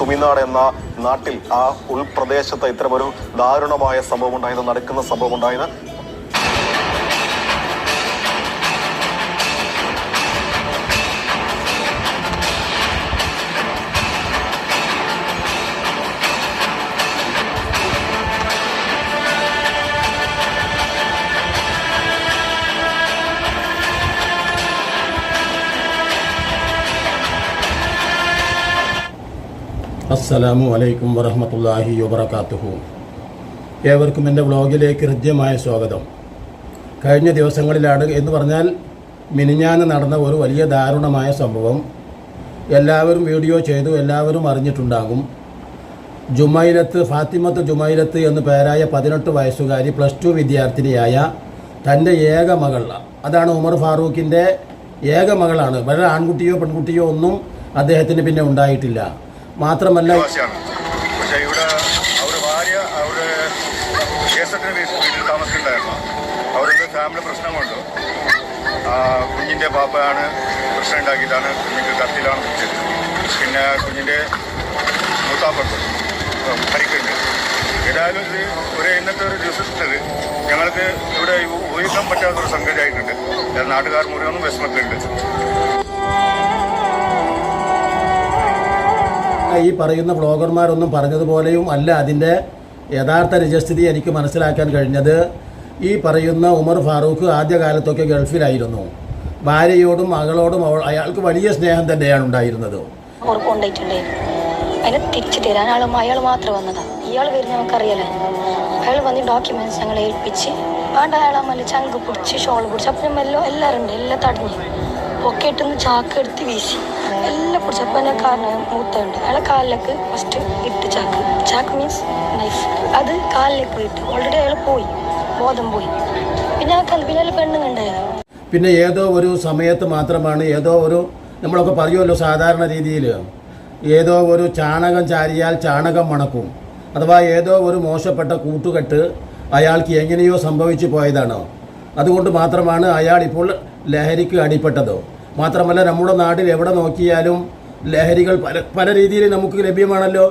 തുമിനാട് എന്ന നാട്ടിൽ ആ ഉൾപ്രദേശത്ത് ഇത്തരമൊരു ദാരുണമായ സംഭവം ഉണ്ടായത് നടക്കുന്ന സംഭവം ഉണ്ടായത് അസ്സലാമു അലൈക്കും വറഹമത്തല്ലാഹി വബർക്കാത്തുഹു ഏവർക്കും എന്റെ വ്ളോഗിലേക്ക് ഹൃദ്യമായ സ്വാഗതം. കഴിഞ്ഞ ദിവസങ്ങളിലാണ് എന്ന് പറഞ്ഞാൽ മിനിഞ്ഞാന്ന് നടന്ന ഒരു വലിയ ദാരുണമായ സംഭവം. എല്ലാവരും വീഡിയോ ചെയ്തു എല്ലാവരും അറിഞ്ഞിട്ടുണ്ടാകും. ജുമൈലത്ത് ഫാത്തിമത്ത് ജുമൈലത്ത് എന്ന് പേരായ പതിനെട്ട് വയസ്സുകാരി പ്ലസ് ടു വിദ്യാർത്ഥിനിയായ തന്റെ ഏക മകൾ അതാണ് ഉമർ ഫാറൂഖിന്റെ ഏക മകളാണ്. വളരെ ആൺകുട്ടിയോ പെൺകുട്ടിയോ ഒന്നും അദ്ദേഹത്തിന് പിന്നെ ഉണ്ടായിട്ടില്ല. മാത്രമല്ല പക്ഷേ കുഞ്ഞിന്റെ പാപ്പയാണ് പ്രശ്നം ഉണ്ടാക്കിയിട്ടാണ് കുഞ്ഞിന്റെ കത്തിലാണ് പിന്നെ കുഞ്ഞിന്റെ മൂത്താപ്പുണ്ട്. പരിക്കുണ്ട് ഏതായാലും ഇത് ഒരു ഇന്നത്തെ ഒരു ദിവസത്തിൽ ഞങ്ങൾക്ക് ഇവിടെ ഊഹിക്കാൻ പറ്റാത്തൊരു സംഗതിയായിട്ടുണ്ട്. നാട്ടുകാർ മുഴുവനും വിഷമത്തിലുണ്ട്. ഈ പറയുന്ന ബ്ലോഗർമാരൊന്നും പറഞ്ഞതുപോലെയും അല്ല അതിന്റെ യഥാർത്ഥ നിജസ്ഥിതി എനിക്ക് മനസ്സിലാക്കാൻ കഴിഞ്ഞത്. ഈ പറയുന്ന ഉമർ ഫാറൂഖ് ആദ്യകാലത്തൊക്കെ ഗൾഫിലായിരുന്നു. ഭാര്യയോടും മകളോടും അവൾ അയാൾക്ക് വലിയ സ്നേഹം തന്നെയാണ് ഉണ്ടായിരുന്നത്. അതിനെ തിരിച്ചു മാത്രം ഇയാൾ അയാൾ ഡോക്യുമെന്റ്സ് ഞങ്ങളെ ഏൽപ്പിച്ച് വേണ്ട അമ്മൽ ചങ്ക് പിടിച്ച് ഷോൾ പിടിച്ച് അപ്പം എല്ലാം എല്ലാവരും ഉണ്ട്. എല്ലാം തടഞ്ഞു. ഒക്കെ ചാക്ക് എടുത്ത് വീശി. എല്ലാം പിടിച്ച് അപ്പം എന്നെ കാരണം മൂത്തുണ്ട് അയാളെ കാലിലേക്ക് ഫസ്റ്റ് ഇട്ട് ചാക്ക്. ചാക്ക് മീൻസ് നൈഫ് അത് കാലിലേക്ക് പോയിട്ട് ഓൾറെഡി അയാൾ പോയി. ബോധം പോയി. പിന്നെ ആ പിന്നെ അയാൾ പെണ്ണുങ്ങളുണ്ടായിരുന്നു പിന്നെ ഏതോ ഒരു സമയത്ത് മാത്രമാണ് ഏതോ ഒരു നമ്മളൊക്കെ പറയുമല്ലോ സാധാരണ രീതിയിൽ. ഏതോ ഒരു ചാണകം ചാരിയാൽ ചാണകം മണക്കും. അഥവാ ഏതോ ഒരു മോശപ്പെട്ട കൂട്ടുകെട്ട് അയാൾക്ക് എങ്ങനെയോ സംഭവിച്ചു പോയതാണോ. അതുകൊണ്ട് മാത്രമാണ് അയാൾ ഇപ്പോൾ ലഹരിക്ക് അടിപ്പെട്ടതോ? മാത്രമല്ല നമ്മുടെ നാട്ടിൽ എവിടെ നോക്കിയാലും ലഹരികൾ പല പല രീതിയിൽ നമുക്ക് ലഭ്യമാണല്ലോ.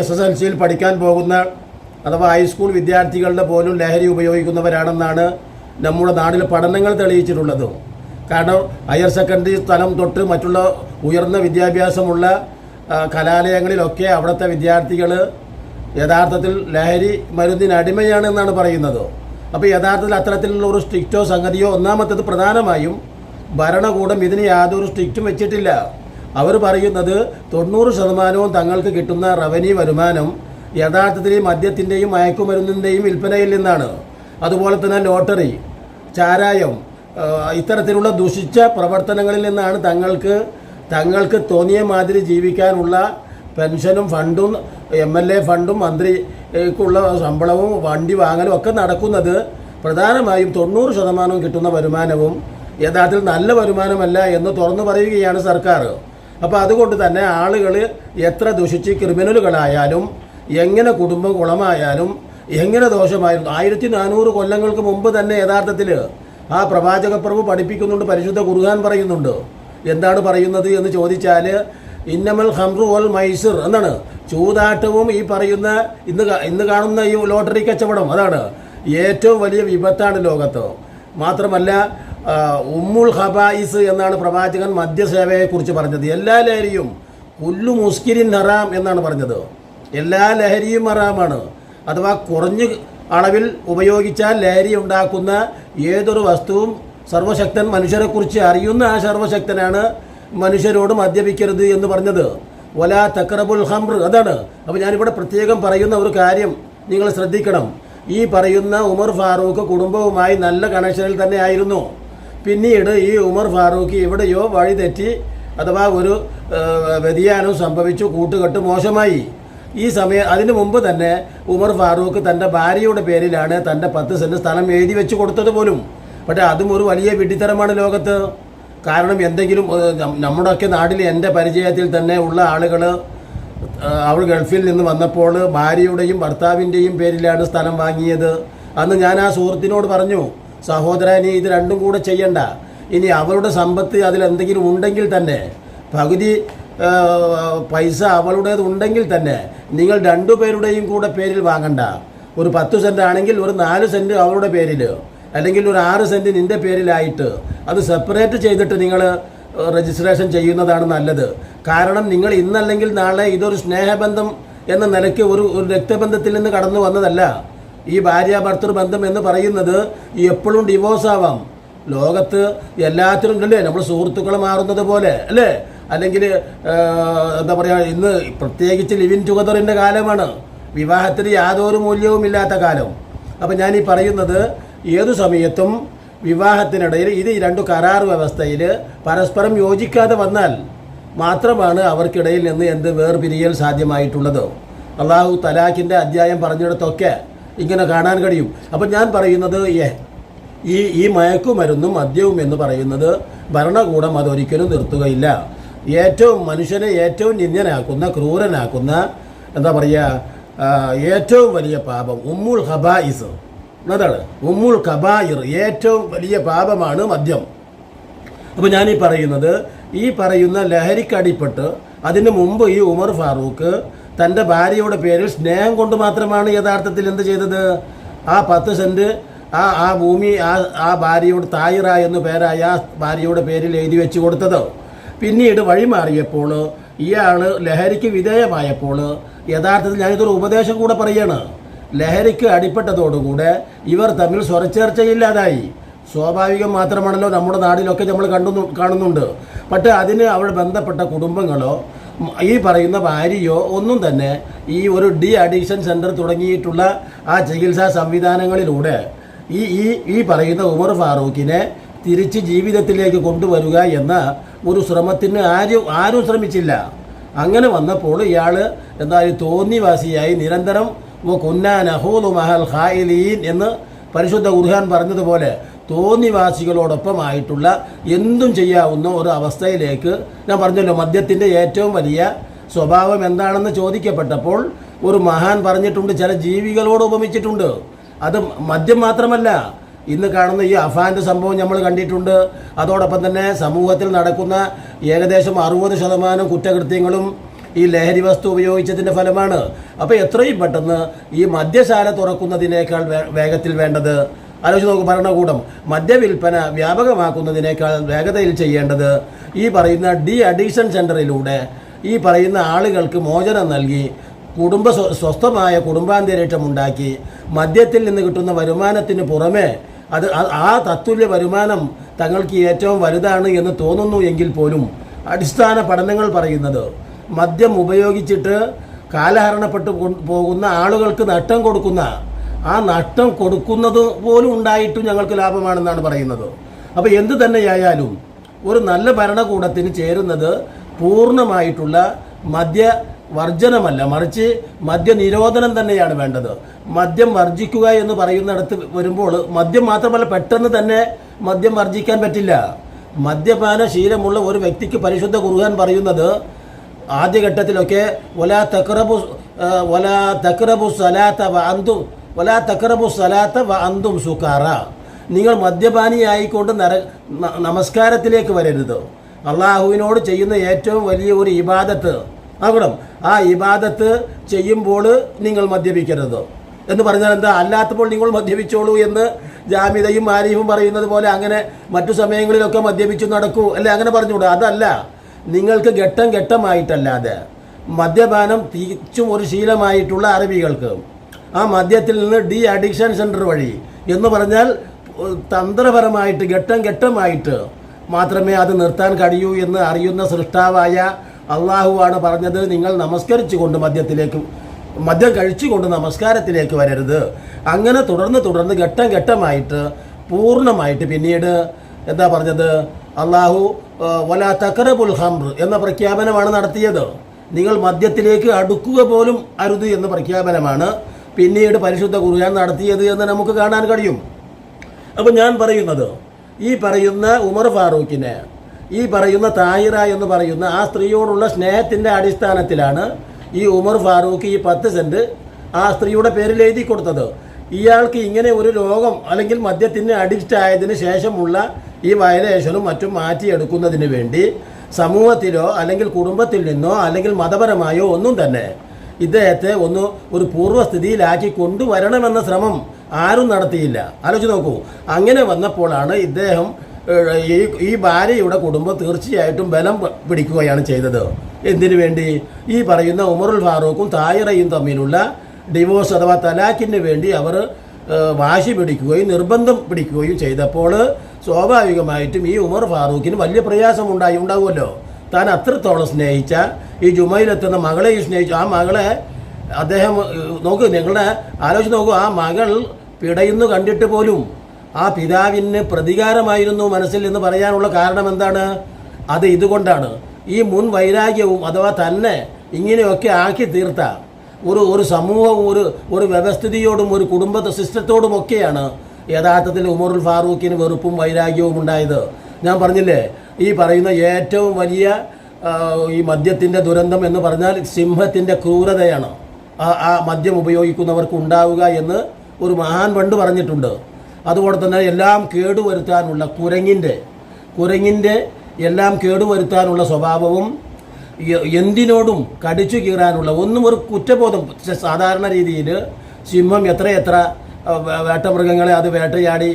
എസ് എസ് എൽ സിയിൽ പഠിക്കാൻ പോകുന്ന അഥവാ ഹൈസ്കൂൾ വിദ്യാർത്ഥികളുടെ പോലും ലഹരി ഉപയോഗിക്കുന്നവരാണെന്നാണ് നമ്മുടെ നാട്ടിൽ പഠനങ്ങൾ തെളിയിച്ചിട്ടുള്ളത്. കാരണം ഹയർ സെക്കൻഡറി സ്ഥലം തൊട്ട് മറ്റുള്ള ഉയർന്ന വിദ്യാഭ്യാസമുള്ള കലാലയങ്ങളിലൊക്കെ അവിടുത്തെ വിദ്യാർത്ഥികൾ യഥാർത്ഥത്തിൽ ലഹരി മരുന്നിന് അടിമയാണെന്നാണ് പറയുന്നത്. അപ്പോൾ യഥാർത്ഥത്തിൽ അത്തരത്തിലുള്ള ഒരു സ്ട്രിക്റ്റോ സംഗതിയോ ഒന്നാമത്തത് പ്രധാനമായും ഭരണകൂടം ഇതിന് യാതൊരു സ്ട്രിക്റ്റും വെച്ചിട്ടില്ല. അവർ പറയുന്നത് തൊണ്ണൂറ് ശതമാനവും തങ്ങൾക്ക് കിട്ടുന്ന റവന്യൂ വരുമാനം യഥാർത്ഥത്തിൽ മദ്യത്തിന്റെയും മയക്കുമരുന്നിന്റെയും വിൽപ്പനയിൽ നിന്നാണ്. അതുപോലെ തന്നെ ലോട്ടറി ചാരായം ഇത്തരത്തിലുള്ള ദുഷിച്ച പ്രവർത്തനങ്ങളിൽ നിന്നാണ് തങ്ങൾക്ക് തങ്ങൾക്ക് തോന്നിയ മാതിരി ജീവിക്കാനുള്ള പെൻഷനും ഫണ്ടും എം എൽ എ ഫണ്ടും മന്ത്രിക്കുള്ള ശമ്പളവും വണ്ടി വാങ്ങലും ഒക്കെ നടക്കുന്നത് പ്രധാനമായും തൊണ്ണൂറ് ശതമാനവും കിട്ടുന്ന വരുമാനവും യഥാർത്ഥത്തിൽ നല്ല വരുമാനമല്ല എന്ന് തുറന്നു പറയുകയാണ് സർക്കാർ. അപ്പോൾ അതുകൊണ്ട് തന്നെ ആളുകൾ എത്ര ദുഷിച്ച് ക്രിമിനലുകളായാലും എങ്ങനെ കുടുംബം കുളമായാലും എങ്ങനെ ദോഷമായിരുന്നു ആയിരത്തി നാനൂറ് കൊല്ലങ്ങൾക്ക് മുമ്പ് തന്നെ യഥാർത്ഥത്തിൽ ആ പ്രവാചകപ്രഭു പഠിപ്പിക്കുന്നുണ്ട് പരിശുദ്ധ ഖുർആൻ പറയുന്നുണ്ട്. എന്താണ് പറയുന്നത് എന്ന് ചോദിച്ചാൽ ഇന്നമൽ ഹംറു വൽ മൈസുർ. എന്നാണ് ചൂതാട്ടവും ഈ പറയുന്ന ഇന്ന് ഇന്ന് കാണുന്ന ഈ ലോട്ടറി കച്ചവടം. അതാണ് ഏറ്റവും വലിയ വിപത്താണ് ലോകത്ത്. മാത്രമല്ല ഉമ്മുൽ ഹബായിസ് എന്നാണ് പ്രവാചകൻ മദ്യസേവയെക്കുറിച്ച് പറഞ്ഞത്. എല്ലാ ലഹരിയും കുല്ലു മുസ്കിരിൻ ഹറാം എന്നാണ് പറഞ്ഞത്. എല്ലാ ലഹരിയും ഹറാമാണ്. അഥവാ കുറഞ്ഞ അളവിൽ ഉപയോഗിച്ചാൽ ലഹരി ഉണ്ടാക്കുന്ന ഏതൊരു വസ്തുവും സർവശക്തൻ മനുഷ്യരെക്കുറിച്ച് അറിയുന്ന ആ സർവശക്തനാണ് മനുഷ്യരോട് മദ്യപിക്കരുത് എന്ന് പറഞ്ഞത്. വലാ തക്രബുൽ ഹംർ അതാണ്. അപ്പോൾ ഞാനിവിടെ പ്രത്യേകം പറയുന്ന ഒരു കാര്യം നിങ്ങൾ ശ്രദ്ധിക്കണം. ഈ പറയുന്ന ഉമർ ഫാറൂഖ് കുടുംബവുമായി നല്ല കണക്ഷനിൽ തന്നെ ആയിരുന്നു. പിന്നീട് ഈ ഉമർ ഫാറൂഖ് എവിടെയോ വഴി തെറ്റി അഥവാ ഒരു വ്യതിയാനം സംഭവിച്ചു കൂട്ടുകെട്ട് മോശമായി. ഈ സമയം അതിനു മുമ്പ് തന്നെ ഉമർ ഫാറൂഖ് തന്റെ ഭാര്യയുടെ പേരിലാണ് തന്റെ പത്ത് സെന്റ് സ്ഥലം എഴുതി വെച്ച് കൊടുത്തത് പോലും. പക്ഷേ അതും ഒരു വലിയ വിഡിത്തരമാണ് ലോകത്ത്. കാരണം എന്തെങ്കിലും നമ്മുടെയൊക്കെ നാട്ടിൽ എന്റെ പരിചയത്തിൽ തന്നെ ഉള്ള ആളുകൾ അവൾ ഗൾഫിൽ നിന്ന് വന്നപ്പോൾ ഭാര്യയുടെയും ഭർത്താവിന്റെയും പേരിലാണ് സ്ഥലം വാങ്ങിയത്. അന്ന് ഞാൻ ആ സുഹൃത്തിനോട് പറഞ്ഞു സഹോദരനി ഇത് രണ്ടും കൂടെ ചെയ്യണ്ട. ഇനി അവളുടെ സമ്പത്ത് അതിൽ എന്തെങ്കിലും ഉണ്ടെങ്കിൽ തന്നെ പകുതി പൈസ അവളുടേത് ഉണ്ടെങ്കിൽ തന്നെ നിങ്ങൾ രണ്ടു പേരുടെയും കൂടെ പേരിൽ വാങ്ങണ്ട. ഒരു പത്ത് സെന്റാണെങ്കിൽ ഒരു നാല് സെന്റ് അവളുടെ പേരിൽ അല്ലെങ്കിൽ ഒരു ആറ് സെന്റ് നിന്റെ പേരിലായിട്ട് അത് സെപ്പറേറ്റ് ചെയ്തിട്ട് നിങ്ങൾ രജിസ്ട്രേഷൻ ചെയ്യുന്നതാണ് നല്ലത്. കാരണം നിങ്ങൾ ഇന്നല്ലെങ്കിൽ നാളെ ഇതൊരു സ്നേഹബന്ധം എന്ന നിലയ്ക്ക് ഒരു ഒരു രക്തബന്ധത്തിൽ നിന്ന് കടന്നു വന്നതല്ല. ഈ ഭാര്യ ഭർത്തൃ ബന്ധം എന്ന് പറയുന്നത് എപ്പോഴും ഡിവോഴ്സ് ആവാം. ലോകത്ത് എല്ലാത്തിനും അല്ലേ നമ്മൾ സുഹൃത്തുക്കൾ മാറുന്നത് പോലെ അല്ലേ? അല്ലെങ്കിൽ എന്താ പറയുക ഇന്ന് പ്രത്യേകിച്ച് ലിവിൻ ടുഗദറിന്റെ കാലമാണ്. വിവാഹത്തിന് യാതൊരു മൂല്യവും ഇല്ലാത്ത കാലം. അപ്പം ഞാൻ ഈ പറയുന്നത് ഏതു സമയത്തും വിവാഹത്തിനിടയിൽ ഇത് രണ്ടു കരാർ വ്യവസ്ഥയിൽ പരസ്പരം യോജിക്കാതെ വന്നാൽ മാത്രമാണ് അവർക്കിടയിൽ നിന്ന് എന്ത് വേർപിരിയൽ സാധ്യമായിട്ടുള്ളത്. അള്ളാഹു തലാഖിന്റെ അധ്യായം പറഞ്ഞിടത്തൊക്കെ ഇങ്ങനെ കാണാൻ കഴിയും. അപ്പം ഞാൻ പറയുന്നത് ഏ ഈ ഈ മയക്കുമരുന്നും മദ്യവും എന്ന് പറയുന്നത് ഭരണകൂടം അതൊരിക്കലും നിർത്തുകയില്ല. ഏറ്റവും മനുഷ്യനെ ഏറ്റവും നിന്ദനാക്കുന്ന ക്രൂരനാക്കുന്ന എന്താ പറയുക ഏറ്റവും വലിയ പാപം ഉമ്മുൽ ഖബായിസ്. അതാണ്. ഉമ്മുൾ കബായിർ ഏറ്റവും വലിയ പാപമാണ് മദ്യം. അപ്പോൾ ഞാൻ ഈ പറയുന്നത് ഈ പറയുന്ന ലഹരിക്കടിപ്പെട്ട് അതിന് മുമ്പ് ഈ ഉമർ ഫാറൂഖ് തന്റെ ഭാര്യയുടെ പേരിൽ സ്നേഹം കൊണ്ട് മാത്രമാണ് യഥാർത്ഥത്തിൽ എന്ത് ചെയ്തത്? ആ പത്ത് സെന്റ് ആ ആ ഭൂമി ആ ആ ഭാര്യയുടെ തായിറ എന്നു പേരായ ആ ഭാര്യയുടെ പേരിൽ എഴുതി വെച്ച് കൊടുത്തത്. പിന്നീട് വഴിമാറിയപ്പോൾ ഇയാൾ ലഹരിക്ക് വിധേയമായപ്പോൾ യഥാർത്ഥത്തിൽ ഞാനിതൊരു ഉപദേശം കൂടെ പറയാണ്. ലഹരിക്ക് അടിപ്പെട്ടതോടുകൂടെ ഇവർ തമ്മിൽ സ്വരച്ചേർച്ചയില്ലാതായി. സ്വാഭാവികം മാത്രമാണല്ലോ നമ്മുടെ നാടിലൊക്കെ നമ്മൾ കണ്ടു കാണുന്നുണ്ട്. പക്ഷേ അതിന് അവൾ ബന്ധപ്പെട്ട കുടുംബങ്ങളോ ഈ പറയുന്ന ഭാര്യയോ ഒന്നും തന്നെ ഈ ഒരു ഡി അഡിക്ഷൻ സെന്റർ തുടങ്ങിയിട്ടുള്ള ആ ചികിത്സാ സംവിധാനങ്ങളിലൂടെ ഈ ഈ ഈ പറയുന്ന ഉമർ ഫാറൂഖിനെ തിരിച്ച് ജീവിതത്തിലേക്ക് കൊണ്ടുവരിക എന്ന ഒരു ശ്രമത്തിന് ആരും ആരും ശ്രമിച്ചില്ല. അങ്ങനെ വന്നപ്പോൾ ഇയാൾ എന്താ തോന്നിവാസിയായി നിരന്തരം മഹൽ എന്ന് പരിശുദ്ധ ഖുർഹാൻ പറഞ്ഞതുപോലെ തോന്നിവാസികളോടൊപ്പമായിട്ടുള്ള എന്തും ചെയ്യാവുന്ന ഒരു അവസ്ഥയിലേക്ക് ഞാൻ പറഞ്ഞല്ലോ മദ്യത്തിന്റെ ഏറ്റവും വലിയ സ്വഭാവം എന്താണെന്ന് ചോദിക്കപ്പെട്ടപ്പോൾ ഒരു മഹാൻ പറഞ്ഞിട്ടുണ്ട് ചില ജീവികളോട് ഉപമിച്ചിട്ടുണ്ട്. അത് മദ്യം മാത്രമല്ല ഇന്ന് കാണുന്ന ഈ അഫാന്റെ സംഭവം നമ്മൾ കണ്ടിട്ടുണ്ട്. അതോടൊപ്പം തന്നെ സമൂഹത്തിൽ നടക്കുന്ന ഏകദേശം അറുപത് ശതമാനം കുറ്റകൃത്യങ്ങളും ഈ ലഹരി വസ്തു ഉപയോഗിച്ചതിന്റെ ഫലമാണ്. അപ്പോൾ എത്രയും പെട്ടെന്ന് ഈ മദ്യശാല തുറക്കുന്നതിനേക്കാൾ വേഗത്തിൽ വേണ്ടത്? ആലോചിച്ച് നോക്കും ഭരണകൂടം. മദ്യവിൽപ്പന വ്യാപകമാക്കുന്നതിനേക്കാൾ വേഗതയിൽ ചെയ്യേണ്ടത് ഈ പറയുന്ന ഡി അഡിക്ഷൻ സെന്ററിലൂടെ ഈ പറയുന്ന ആളുകൾക്ക് മോചനം നൽകി കുടുംബ സ്വസ്ഥമായ കുടുംബാന്തരീക്ഷം ഉണ്ടാക്കി മദ്യത്തിൽ നിന്ന് കിട്ടുന്ന വരുമാനത്തിന് പുറമേ അത് ആ തത്തുല്യ വരുമാനം തങ്ങൾക്ക് ഏറ്റവും വലുതാണ് എന്ന് തോന്നുന്നു എങ്കിൽ പോലും അടിസ്ഥാന പഠനങ്ങൾ പറയുന്നത് മദ്യം ഉപയോഗിച്ചിട്ട് കാലഹരണപ്പെട്ട് പോകുന്ന ആളുകൾക്ക് നഷ്ടം കൊടുക്കുന്ന ആ നഷ്ടം കൊടുക്കുന്നത് പോലും ഉണ്ടായിട്ടും ഞങ്ങൾക്ക് ലാഭമാണെന്നാണ് പറയുന്നത്. അപ്പോൾ എന്ത് തന്നെയായാലും ഒരു നല്ല ഭരണകൂടത്തിന് ചേരുന്നത് പൂർണമായിട്ടുള്ള മദ്യ വർജനമല്ല. മറിച്ച് മദ്യ നിരോധനം തന്നെയാണ് വേണ്ടത്. മദ്യം വർജിക്കുക എന്ന് പറയുന്നിടത്ത് വരുമ്പോൾ മദ്യം മാത്രമല്ല പെട്ടെന്ന് തന്നെ മദ്യം വർജിക്കാൻ പറ്റില്ല. മദ്യപാന ശീലമുള്ള ഒരു വ്യക്തിക്ക് പരിശുദ്ധ കുറുകാൻ പറയുന്നത് ആദ്യഘട്ടത്തിലൊക്കെ ഒലാ തക്രബു ഒലാ തക്രബു സലാത്ത വ അന്തും ഒലാ തക്രബു സലാത്ത വ അന്തും സുക്കാറ നിങ്ങൾ മദ്യപാനിയായിക്കൊണ്ട് നര നമസ്കാരത്തിലേക്ക് വരരുത്. അള്ളാഹുവിനോട് ചെയ്യുന്ന ഏറ്റവും വലിയ ഒരു ഇബാദത്ത് ആകണം. ആ ഇബാദത്ത് ചെയ്യുമ്പോൾ നിങ്ങൾ മദ്യപിക്കരുത്. എന്ന് പറഞ്ഞാൽ എന്താ? അല്ലാത്തപ്പോൾ നിങ്ങൾ മദ്യപിച്ചോളൂ എന്ന് ജാമിതയും ആരിഫും പറയുന്നത് പോലെ അങ്ങനെ മറ്റു സമയങ്ങളിലൊക്കെ മദ്യപിച്ചു നടക്കൂ. അല്ലെ? അങ്ങനെ പറഞ്ഞുകൂടാ? അതല്ല. നിങ്ങൾക്ക് ഘട്ടം ഘട്ടമായിട്ടല്ലാതെ മദ്യപാനം തീച്ചും ഒരു ശീലമായിട്ടുള്ള അറബികൾക്ക്. ആ മദ്യത്തിൽ നിന്ന് ഡി അഡിക്ഷൻ സെന്റർ വഴി എന്ന് പറഞ്ഞാൽ തന്ത്രപരമായിട്ട് ഘട്ടം ഘട്ടമായിട്ട് മാത്രമേ അത് നിർത്താൻ കഴിയൂ എന്ന് അറിയുന്ന സൃഷ്ടാവായ അള്ളാഹുവാണ് പറഞ്ഞത്. നിങ്ങൾ നമസ്കരിച്ചുകൊണ്ട് മദ്യത്തിലേക്ക് മദ്യം കഴിച്ചുകൊണ്ട് നമസ്കാരത്തിലേക്ക് വരരുത്. അങ്ങനെ തുടർന്ന് തുടർന്ന് ഘട്ടം ഘട്ടമായിട്ട് പൂർണമായിട്ട് പിന്നീട് എന്താ പറഞ്ഞത്? അള്ളാഹു വല തക്കറബുൽ ഹംർ എന്ന പ്രഖ്യാപനമാണ് നടത്തിയത്. നിങ്ങൾ മദ്യത്തിലേക്ക് അടുക്കുക പോലും അരുത് എന്ന പ്രഖ്യാപനമാണ് പിന്നീട് പരിശുദ്ധ ഖുർആൻ നടത്തിയത് എന്ന് നമുക്ക് കാണാൻ കഴിയും. അപ്പോൾ ഞാൻ പറയുന്നത് ഈ പറയുന്ന ഉമർ ഫാറൂഖിനെ ഈ പറയുന്ന താഹിറ എന്ന് പറയുന്ന ആ സ്ത്രീയോടുള്ള സ്നേഹത്തിന്റെ അടിസ്ഥാനത്തിലാണ് ഈ ഉമർ ഫാറൂഖ് ഈ പത്ത് സെന്റ് ആ സ്ത്രീയുടെ പേരിൽ എഴുതി കൊടുത്തത്. ഇയാൾക്ക് ഇങ്ങനെ ഒരു രോഗം അല്ലെങ്കിൽ മദ്യത്തിന് അഡിക്റ്റ് ആയതിനു ശേഷമുള്ള ഈ വയലേഷനും മറ്റും മാറ്റിയെടുക്കുന്നതിന് വേണ്ടി സമൂഹത്തിലോ അല്ലെങ്കിൽ കുടുംബത്തിൽ നിന്നോ അല്ലെങ്കിൽ മതപരമായോ ഒന്നും തന്നെ ഇദ്ദേഹത്തെ ഒന്ന് ഒരു പൂർവസ്ഥിതിയിലാക്കി കൊണ്ടുവരണമെന്ന ശ്രമം ആരും നടത്തിയില്ല. ആലോചിച്ച് നോക്കൂ. അങ്ങനെ വന്നപ്പോഴാണ് ഇദ്ദേഹം ഈ ഈ ഭാര്യയുടെ കുടുംബം തീർച്ചയായിട്ടും ബലം പിടിക്കുകയാണ് ചെയ്തത്. എന്തിനു വേണ്ടി? ഈ പറയുന്ന ഉമറുൽ ഫാറൂഖും തായിറയും തമ്മിലുള്ള ഡിവോഴ്സ് അഥവാ തലാഖിന് വേണ്ടി അവർ വാശി പിടിക്കുകയും നിർബന്ധം പിടിക്കുകയും ചെയ്തപ്പോൾ സ്വാഭാവികമായിട്ടും ഈ ഉമർ ഫാറൂഖിന് വലിയ പ്രയാസം ഉണ്ടായി ഉണ്ടാവുമല്ലോ. താൻ അത്രത്തോളം സ്നേഹിച്ച ഈ ജുമയിലെത്തുന്ന മകളെ സ്നേഹിച്ചു ആ മകളെ അദ്ദേഹം നോക്ക് നിങ്ങളുടെ ആലോചിച്ച് നോക്കൂ ആ മകൾ പിടയുന്നു കണ്ടിട്ട് പോലും ആ പിതാവിന് പ്രതികാരമായിരുന്നു മനസ്സിൽ എന്ന് പറയാനുള്ള കാരണം എന്താണ്? അത് ഇതുകൊണ്ടാണ്. ഈ മുൻ വൈരാഗ്യവും അഥവാ തന്നെ ഇങ്ങനെയൊക്കെ ആക്കി തീർത്ത. ഒരു ഒരു സമൂഹവും ഒരു ഒരു വ്യവസ്ഥിതിയോടും ഒരു കുടുംബ സിസ്റ്റത്തോടും ഒക്കെയാണ് യഥാർത്ഥത്തിൽ ഉമറുൽ ഫാറൂഖിന് വെറുപ്പും വൈരാഗ്യവും ഉണ്ടായത്. ഞാൻ പറഞ്ഞില്ലേ ഈ പറയുന്ന ഏറ്റവും വലിയ ഈ മദ്യത്തിന്റെ ദുരന്തം എന്ന് പറഞ്ഞാൽ സിംഹത്തിന്റെ ക്രൂരതയാണ്. ആ ആ മദ്യം ഉപയോഗിക്കുന്നവർക്ക് ഉണ്ടാവുക എന്ന് ഒരു മഹാൻ പണ്ട് പറഞ്ഞിട്ടുണ്ട്. അതുപോലെ തന്നെ എല്ലാം കേടുവരുത്താനുള്ള കുരങ്ങിന്റെ കുരങ്ങിന്റെ എല്ലാം കേടുവരുത്താനുള്ള സ്വഭാവവും എന്തിനോടും കടിച്ചു കീറാനുള്ള ഒന്നും ഒരു കുറ്റബോധം. സാധാരണ രീതിയിൽ സിംഹം എത്ര എത്ര വേട്ടമൃഗങ്ങളെ അത് വേട്ടയാടി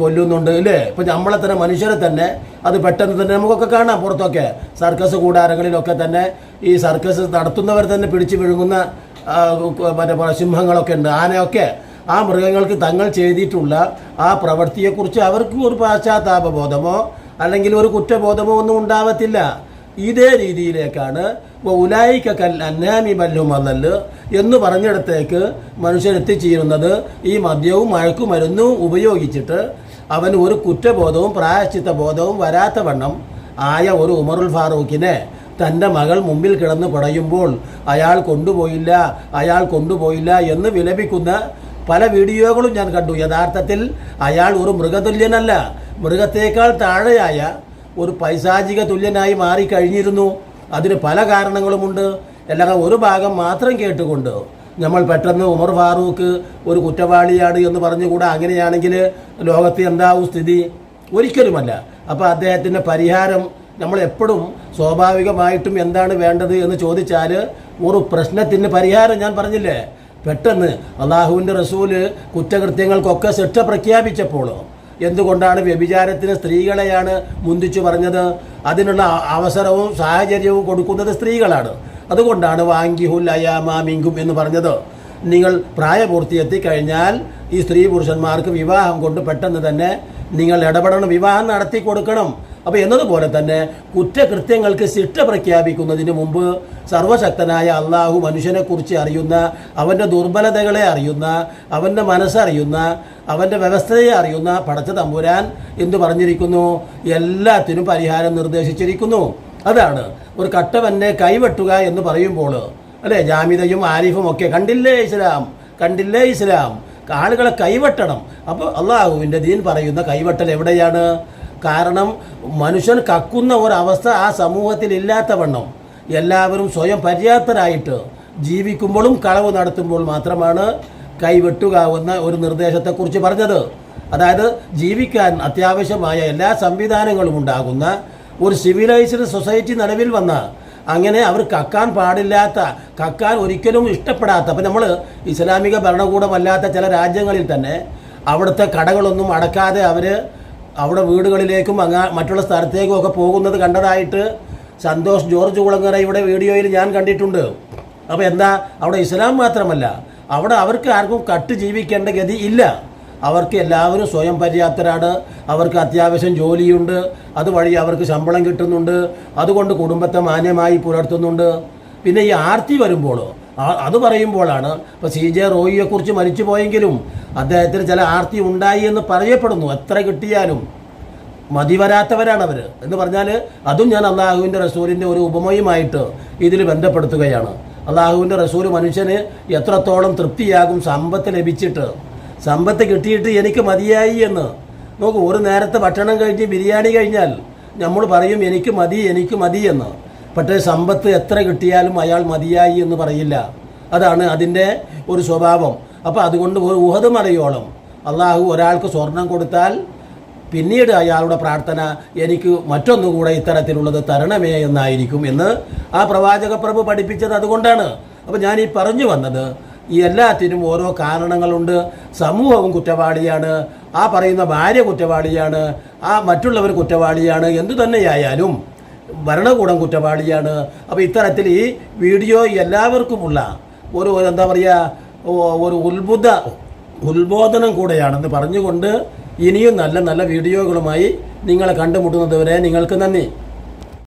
കൊല്ലുന്നുണ്ട് അല്ലേ? ഇപ്പം നമ്മളെ തന്നെ മനുഷ്യരെ തന്നെ അത് പെട്ടെന്ന് തന്നെ നമുക്കൊക്കെ കാണാം പുറത്തൊക്കെ. സർക്കസ് കൂടാരങ്ങളിലൊക്കെ തന്നെ ഈ സർക്കസ് നടത്തുന്നവർ തന്നെ പിടിച്ചു വിഴുങ്ങുന്ന മറ്റേ സിംഹങ്ങളൊക്കെ ഉണ്ട്. ആനയൊക്കെ ആ മൃഗങ്ങൾക്ക് തങ്ങൾ ചെയ്തിട്ടുള്ള ആ പ്രവൃത്തിയെക്കുറിച്ച് അവർക്ക് ഒരു പാശ്ചാത്താപബോധമോ അല്ലെങ്കിൽ ഒരു കുറ്റബോധമോ ഒന്നും ഉണ്ടാവത്തില്ല. ഇതേ രീതിയിലേക്കാണ് ഉലായിക്ക കൽ അന്നാമി ബല്ലുമന്നൽ എന്ന് പറഞ്ഞിടത്തേക്ക് മനുഷ്യൻ എത്തിച്ചേരുന്നത്. ഈ മദ്യവും മയക്കുമരുന്നും ഉപയോഗിച്ചിട്ട് അവന് ഒരു കുറ്റബോധവും പ്രായശ്ചിത്ത ബോധവും വരാത്ത വണ്ണം ആയ ഒരു ഉമറുൽ ഫാറൂഖിനെ തന്റെ മകൾ മുമ്പിൽ കിടന്ന് പടയുമ്പോൾ അയാൾ കൊണ്ടുപോയില്ല അയാൾ കൊണ്ടുപോയില്ല എന്ന് വിലപിക്കുന്ന പല വീഡിയോകളും ഞാൻ കണ്ടു. യഥാർത്ഥത്തിൽ അയാൾ ഒരു മൃഗതുല്യനല്ല. മൃഗത്തേക്കാൾ താഴെയായ ഒരു പൈശാചിക തുല്യനായി മാറിക്കഴിഞ്ഞിരുന്നു അതിന് പല കാരണങ്ങളുമുണ്ട്. എല്ലാം ഒരു ഭാഗം മാത്രം കേട്ടുകൊണ്ട് നമ്മൾ പെട്ടെന്ന് ഉമർ ഫാറൂഖ് ഒരു കുറ്റവാളിയാണ് എന്ന് പറഞ്ഞുകൂടാ? അങ്ങനെയാണെങ്കിൽ ലോകത്ത് എന്താവും സ്ഥിതി? ഒരിക്കലുമല്ല. അപ്പോൾ അദ്ദേഹത്തിന്റെ പരിഹാരം നമ്മൾ എപ്പോഴും സ്വാഭാവികമായിട്ടും എന്താണ് വേണ്ടത് എന്ന് ചോദിച്ചാൽ ഒരു പ്രശ്നത്തിന് പരിഹാരം ഞാൻ പറഞ്ഞില്ലേ? പെട്ടെന്ന് അള്ളാഹുവിന്റെ റസൂൽ കുറ്റകൃത്യങ്ങൾക്കൊക്കെ ശിക്ഷ പ്രഖ്യാപിച്ചപ്പോൾ എന്തുകൊണ്ടാണ് വ്യഭിചാരത്തിന് സ്ത്രീകളെയാണ് മുന്തിച്ചു പറഞ്ഞത്? അതിനുള്ള അവസരവും സാഹചര്യവും കൊടുക്കുന്നത് സ്ത്രീകളാണ്. അതുകൊണ്ടാണ് വാങ്കിഹുൽ അയാമാമിങ്കും എന്ന് പറഞ്ഞത്. നിങ്ങൾ പ്രായപൂർത്തിയെത്തി കഴിഞ്ഞാൽ ഈ സ്ത്രീ പുരുഷന്മാർക്ക് വിവാഹം കൊണ്ട് പെട്ടെന്ന് തന്നെ നിങ്ങൾ ഇടപെടണം വിവാഹം നടത്തി കൊടുക്കണം അപ്പോൾ എന്നതുപോലെ തന്നെ കുറ്റകൃത്യങ്ങൾക്ക് ശിക്ഷ പ്രഖ്യാപിക്കുന്നതിന് മുമ്പ് സർവശക്തനായ അള്ളാഹു മനുഷ്യനെക്കുറിച്ച് അറിയുന്ന അവന്റെ ദുർബലതകളെ അറിയുന്ന അവന്റെ മനസ്സറിയുന്ന അവന്റെ വ്യവസ്ഥയെ അറിയുന്ന പടച്ച തമ്പുരാൻ എന്തു പറഞ്ഞിരിക്കുന്നു? എല്ലാത്തിനും പരിഹാരം നിർദ്ദേശിച്ചിരിക്കുന്നു. അതാണ് ഒരു കട്ടവനെ കൈവെട്ടുക എന്ന് പറയുമ്പോൾ അല്ലേ? ജാമിതയും ആരിഫും ഒക്കെ കണ്ടില്ലേ ഇസ്ലാം? കണ്ടില്ലേ ഇസ്ലാം? ആളുകളെ കൈവെട്ടണം. അപ്പോൾ അള്ളാഹുവിന്റെ ദീൻ പറയുന്ന കൈവെട്ടൽ എവിടെയാണ്? കാരണം മനുഷ്യൻ കക്കുന്ന ഒരവസ്ഥ ആ സമൂഹത്തിൽ ഇല്ലാത്തവണ്ണം എല്ലാവരും സ്വയം പര്യാപ്തരായിട്ട് ജീവിക്കുമ്പോഴും കളവ് നടത്തുമ്പോൾ മാത്രമാണ് കൈവെട്ടുകാവുന്ന ഒരു നിർദ്ദേശത്തെക്കുറിച്ച് പറഞ്ഞത്. അതായത് ജീവിക്കാൻ അത്യാവശ്യമായ എല്ലാ സംവിധാനങ്ങളും ഉണ്ടാകുന്ന ഒരു സിവിലൈസ്ഡ് സൊസൈറ്റി നിലവിൽ വന്ന അങ്ങനെ അവർ കക്കാൻ പാടില്ലാത്ത കക്കാൻ ഒരിക്കലും ഇഷ്ടപ്പെടാത്ത അപ്പം നമ്മൾ ഇസ്ലാമിക ഭരണകൂടമല്ലാത്ത ചില രാജ്യങ്ങളിൽ തന്നെ അവിടുത്തെ കടകളൊന്നും അടക്കാതെ അവർ അവിടെ വീടുകളിലേക്കും അങ്ങ മറ്റുള്ള സ്ഥലത്തേക്കും ഒക്കെ പോകുന്നത് കണ്ടതായിട്ട് സന്തോഷ് ജോർജ് കുളങ്ങര ഇവിടെ വീഡിയോയിൽ ഞാൻ കണ്ടിട്ടുണ്ട്. അപ്പോൾ എന്താ അവിടെ ഇസ്ലാം മാത്രമല്ല അവിടെ അവർക്ക് ആർക്കും കട്ട് ജീവിക്കേണ്ട ഗതി ഇല്ല. അവർക്ക് എല്ലാവരും സ്വയം പര്യാപ്തരാണ്. അവർക്ക് അത്യാവശ്യം ജോലിയുണ്ട്. അതുവഴി അവർക്ക് ശമ്പളം കിട്ടുന്നുണ്ട്. അതുകൊണ്ട് കുടുംബത്തെ മാന്യമായി പുലർത്തുന്നുണ്ട്. പിന്നെ ഈ ആർത്തി വരുമ്പോൾ ആ- അത് പറയുമ്പോഴാണ് ഇപ്പോൾ സി ജെ റോയിയെക്കുറിച്ച് മരിച്ചു പോയെങ്കിലും അദ്ദേഹത്തിന് ചില ആർത്തി ഉണ്ടായി എന്ന് പറയപ്പെടുന്നു. എത്ര കിട്ടിയാലും മതി വരാത്തവരാണ് അവർ എന്ന് പറഞ്ഞാൽ അതും ഞാൻ അള്ളാഹുവിന്റെ റസൂലിന്റെ ഒരു ഉപമയുമായിട്ട് ഇതിൽ ബന്ധപ്പെടുത്തുകയാണ്. അള്ളാഹുവിന്റെ റസൂൽ മനുഷ്യന് എത്രത്തോളം തൃപ്തിയാകും സമ്പത്ത് ലഭിച്ചിട്ട്. സമ്പത്ത് കിട്ടിയിട്ട് എനിക്ക് മതിയായി എന്ന്. നോക്കൂ ഒരു നേരത്തെ ഭക്ഷണം കഴിഞ്ഞ് ബിരിയാണി കഴിഞ്ഞാൽ നമ്മൾ പറയും എനിക്ക് മതി എനിക്ക് മതി എന്ന്. പക്ഷേ സമ്പത്ത് എത്ര കിട്ടിയാലും അയാൾ മതിയായി എന്ന് പറയില്ല. അതാണ് അതിന്റെ ഒരു സ്വഭാവം. അപ്പോൾ അതുകൊണ്ട് ഒരു ഉഹത് മലയോളം അള്ളാഹു ഒരാൾക്ക് സ്വർണം കൊടുത്താൽ പിന്നീട് അയാളുടെ പ്രാർത്ഥന എനിക്ക് മറ്റൊന്നുകൂടെ ഇത്തരത്തിലുള്ളത് തരണമേ എന്നായിരിക്കും എന്ന് ആ പ്രവാചക പ്രഭു പഠിപ്പിച്ചത് അതുകൊണ്ടാണ്. അപ്പോൾ ഞാൻ ഈ പറഞ്ഞു വന്നത് ഈ എല്ലാത്തിനും ഓരോ കാരണങ്ങളുണ്ട്. സമൂഹവും കുറ്റവാളിയാണ്. ആ പറയുന്ന ഭാര്യ കുറ്റവാളിയാണ്. ആ മറ്റുള്ളവർ കുറ്റവാളിയാണ്. എന്തു തന്നെയായാലും ഭരണകൂടം കുറ്റവാളിയാണ്. അപ്പോൾ ഇത്തരത്തിൽ ഈ വീഡിയോ എല്ലാവർക്കുമുള്ള ഒരു എന്താ പറയുക ഒരു ഉത്ബുദ്ധ ഉത്ബോധനം കൂടെയാണെന്ന് പറഞ്ഞുകൊണ്ട് ഇനിയും നല്ല നല്ല വീഡിയോകളുമായി നിങ്ങളെ കണ്ടുമുട്ടുന്നത് വരെ നിങ്ങൾക്ക് നന്ദി.